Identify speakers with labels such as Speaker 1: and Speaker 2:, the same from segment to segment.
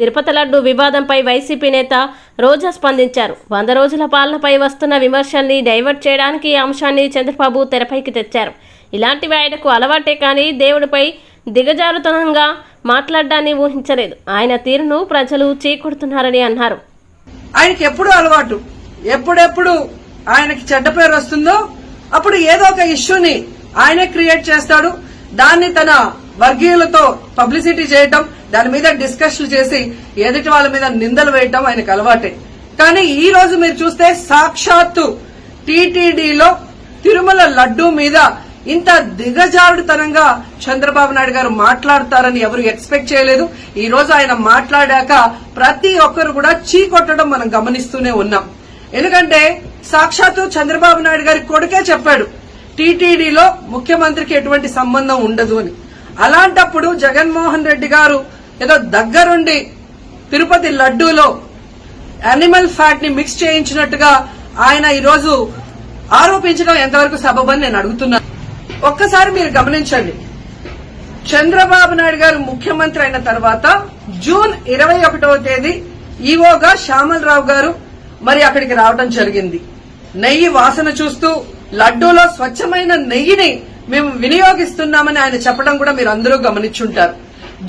Speaker 1: తిరుపతి లడ్డు వివాదంపై వైసీపీ నేత రోజా స్పందించారు. వంద రోజుల పాలనపై వస్తున్న విమర్శల్ని డైవర్ట్ చేయడానికి ఈ అంశాన్ని చంద్రబాబు తెరపైకి తెచ్చారు. ఇలాంటివి ఆయనకు అలవాటే కానీ దేవుడిపై దిగజారుతనంగా మాట్లాడడాన్ని ఊహించలేదు. ఆయన తీరును ప్రజలు చీకొడుతున్నారని అన్నారు.
Speaker 2: ఆయనకి ఎప్పుడు అలవాటు. ఎప్పుడెప్పుడు ఆయనకి చెడ్డ పేరు వస్తుందో అప్పుడు ఏదో ఒక ఇష్యూని ఆయనే క్రియేట్ చేస్తాడు. దాన్ని తన వర్గీయులతో పబ్లిసిటీ చేయటం దాని మీద డిస్కషన్ చేసి ఎదుటి వాళ్ళ మీద నిందలు వేయటం ఆయనకు అలవాటే. కానీ ఈ రోజు మీరు చూస్తే సాక్షాత్తు టీటీడీలో తిరుమల లడ్డూ మీద ఇంత దిగజారుడుతనంగా చంద్రబాబు నాయుడు గారు మాట్లాడతారని ఎవరు ఎక్స్పెక్ట్ చేయలేదు. ఈ రోజు ఆయన మాట్లాడాక ప్రతి ఒక్కరు కూడా చీ కొట్టడం మనం గమనిస్తూనే ఉన్నాం. ఎందుకంటే సాక్షాత్తు చంద్రబాబు నాయుడు గారి కొడుకే చెప్పాడు టీటీడీలో ముఖ్యమంత్రికి ఎటువంటి సంబంధం ఉండదు అని. అలాంటప్పుడు జగన్మోహన్ రెడ్డి గారు ఏదో దగ్గరుండి తిరుపతి లడ్డూలో అనిమల్ ఫ్యాట్ని మిక్స్ చేయించినట్టుగా ఆయన ఈరోజు ఆరోపించడం ఎంతవరకు సబబని నేను అడుగుతున్నాను. ఒక్కసారి మీరు గమనించండి. చంద్రబాబు నాయుడు గారు ముఖ్యమంత్రి అయిన తర్వాత జూన్ ఇరవై ఒకటవ తేదీ ఈవోగా శ్యామలరావు గారు మరి అక్కడికి రావడం జరిగింది. నెయ్యి వాసన చూస్తూ లడ్డూలో స్వచ్ఛమైన నెయ్యిని మేము వినియోగిస్తున్నామని ఆయన చెప్పడం కూడా మీరు అందరూ గమనించుంటారు.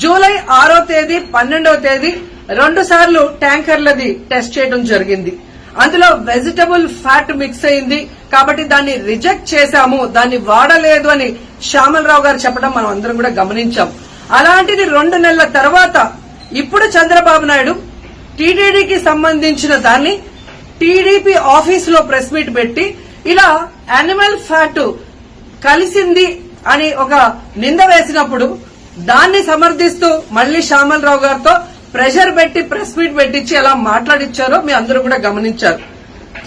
Speaker 2: జూలై ఆరో తేదీ పన్నెండవ తేదీ రెండు సార్లు ట్యాంకర్లది టెస్ట్ చేయడం జరిగింది. అందులో వెజిటబుల్ ఫ్యాట్ మిక్స్ అయింది. కాబట్టి దాన్ని రిజెక్ట్ చేశాము. దాన్ని వాడలేదు అని శ్యామలరావు గారు చెప్పడం మనం అందరం కూడా గమనించాం. అలాంటిది రెండు నెలల తర్వాత ఇప్పుడు చంద్రబాబు నాయుడు టీటీడీకి సంబంధించిన దాన్ని టీడీపీ ఆఫీస్లో ప్రెస్ మీట్ పెట్టి ఇలా యానిమల్ ఫ్యాట్ కలిసింది అని ఒక నింద వేసినప్పుడు దాన్ని సమర్థిస్తూ మళ్ళీ శ్యామలరావు గారితో ప్రెషర్ పెట్టి ప్రెస్ మీట్ పెట్టించి ఎలా మాట్లాడిచ్చారో మీ అందరూ కూడా గమనించారు.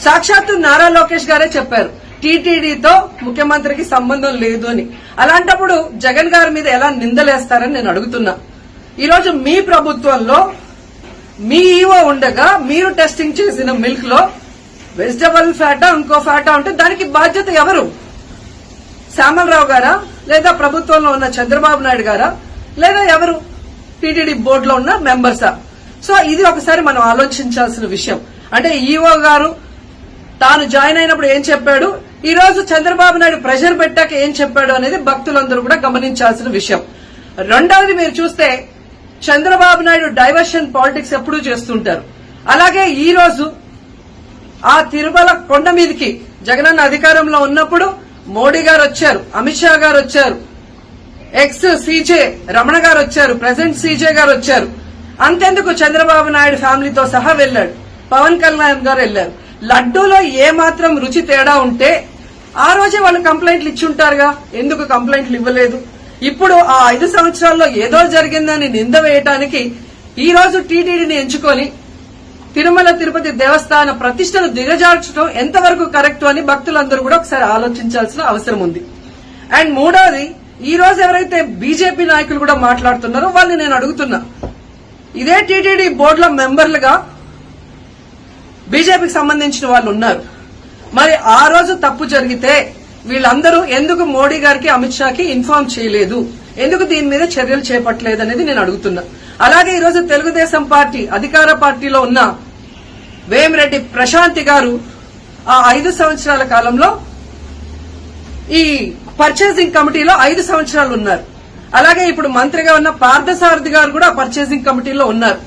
Speaker 2: సాక్షాత్తు నారా లోకేష్ గారే చెప్పారు టీటీడీతో ముఖ్యమంత్రికి సంబంధం లేదు అని. అలాంటప్పుడు జగన్ గారి మీద ఎలా నిందలేస్తారని నేను అడుగుతున్నా. ఈరోజు మీ ప్రభుత్వంలో మీ ఈవో ఉండగా మీరు టెస్టింగ్ చేసిన మిల్క్లో వెజిటబుల్ ఫ్యాటా ఇంకో ఫ్యాటా ఉంటే దానికి బాధ్యత ఎవరు? శ్యామలరావు గారా? లేదా ప్రభుత్వంలో ఉన్న చంద్రబాబు నాయుడు గారా? లేదా ఎవరు? టీటీడీ బోర్డులో ఉన్న మెంబర్సా? సో ఇది ఒకసారి మనం ఆలోచించాల్సిన విషయం. అంటే ఈఓ గారు తాను జాయిన్ అయినప్పుడు ఏం చెప్పాడు? ఈ రోజు చంద్రబాబు నాయుడు ప్రెషర్ పెట్టాక ఏం చెప్పాడు అనేది భక్తులందరూ కూడా గమనించాల్సిన విషయం. రెండవది మీరు చూస్తే చంద్రబాబు నాయుడు డైవర్షన్ పాలిటిక్స్ ఎప్పుడూ చేస్తుంటారు. అలాగే ఈ రోజు ఆ తిరుమల కొండ మీదకి జగనన్న అధికారంలో ఉన్నప్పుడు మోడీ గారు వచ్చారు అమిత్ షా గారు వచ్చారు ఎక్స్ సీజే రమణ గారు వచ్చారు ప్రెసెంట్ సీజే గారు వచ్చారు. అంతెందుకు చంద్రబాబు నాయుడు ఫ్యామిలీతో సహా వెళ్ళాడు పవన్ కళ్యాణ్ గారు వెళ్ళారు లడ్డూలో ఏ మాత్రం రుచి తేడా ఉంటే ఆ రోజే వాళ్ళు కంప్లైంట్లు ఇచ్చి ఉంటారుగా. ఎందుకు కంప్లైంట్లు ఇవ్వలేదు? ఇప్పుడు ఆ ఐదు సంవత్సరాల్లో ఏదో జరిగిందని నింద వేయటానికి ఈ రోజు టీటీడీని ఎంచుకొని తిరుమల తిరుపతి దేవస్థాన ప్రతిష్టను దిగజార్చడం ఎంతవరకు కరెక్ట్ అని భక్తులందరూ కూడా ఒకసారి ఆలోచించాల్సిన అవసరం ఉంది. అండ్ మూడోది ఈ రోజు ఎవరైతే బీజేపీ నాయకులు కూడా మాట్లాడుతున్నారో వాళ్ళని నేను అడుగుతున్నా. ఇదే టీటీడీ బోర్డుల మెంబర్లుగా బీజేపీకి సంబంధించిన వాళ్ళు ఉన్నారు. మరి ఆ రోజు తప్పు జరిగితే వీళ్ళందరూ ఎందుకు మోడీ గారికి అమిత్ షాకి ఇన్ఫార్మ్ చేయలేదు? ఎందుకు దీని మీద చర్యలు చేపట్టలేదు అనేది నేను అడుగుతున్నా. అలాగే ఈరోజు తెలుగుదేశం పార్టీ అధికార పార్టీలో ఉన్న వేమిరెడ్డి ప్రశాంతి గారు ఆ ఐదు సంవత్సరాల కాలంలో ఈ పర్చేసింగ్ కమిటీలో ఐదు సంవత్సరాలు ఉన్నారు. అలాగే ఇప్పుడు మంత్రిగా ఉన్న పార్థసారథి గారు కూడా పర్చేసింగ్ కమిటీలో ఉన్నారు.